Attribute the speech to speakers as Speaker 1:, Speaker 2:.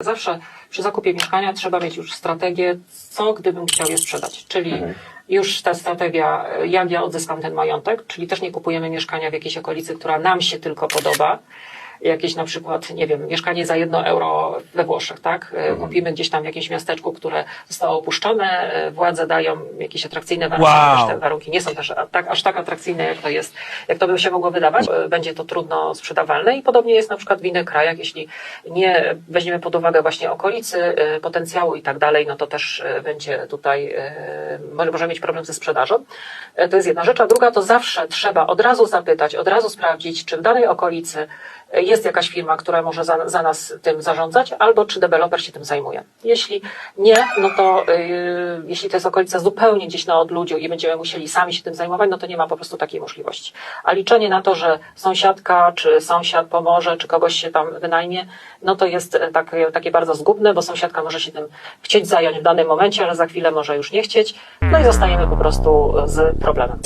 Speaker 1: Zawsze przy zakupie mieszkania trzeba mieć już strategię, co gdybym chciał je sprzedać. Czyli już ta strategia, jak ja odzyskam ten majątek, czyli też nie kupujemy mieszkania w jakiejś okolicy, która nam się tylko podoba. Jakieś na przykład, nie wiem, mieszkanie za jedno euro we Włoszech, tak? E, Kupimy gdzieś tam w jakimś miasteczku, które zostało opuszczone, e, władze dają jakieś atrakcyjne warunki,
Speaker 2: Wow.
Speaker 1: te warunki nie są też tak, aż tak atrakcyjne, jak to jest, jak to by się mogło wydawać. E, Będzie to trudno sprzedawalne i podobnie jest na przykład w innych krajach, jeśli nie weźmiemy pod uwagę właśnie okolicy, potencjału i tak dalej, no to też będzie tutaj, może- możemy mieć problem ze sprzedażą. To jest jedna rzecz, a druga to zawsze trzeba od razu zapytać, od razu sprawdzić, czy w danej okolicy jest jakaś firma, która może za, za nas tym zarządzać, albo czy deweloper się tym zajmuje. Jeśli nie, no to yy, jeśli to jest okolica zupełnie gdzieś na odludziu i będziemy musieli sami się tym zajmować, no to nie ma po prostu takiej możliwości. A liczenie na to, że sąsiadka, czy sąsiad pomoże, czy kogoś się tam wynajmie, no to jest e, takie, takie bardzo zgubne, bo sąsiadka może się tym chcieć zająć w danym momencie, ale za chwilę może już nie chcieć, no i zostajemy po prostu z problemem.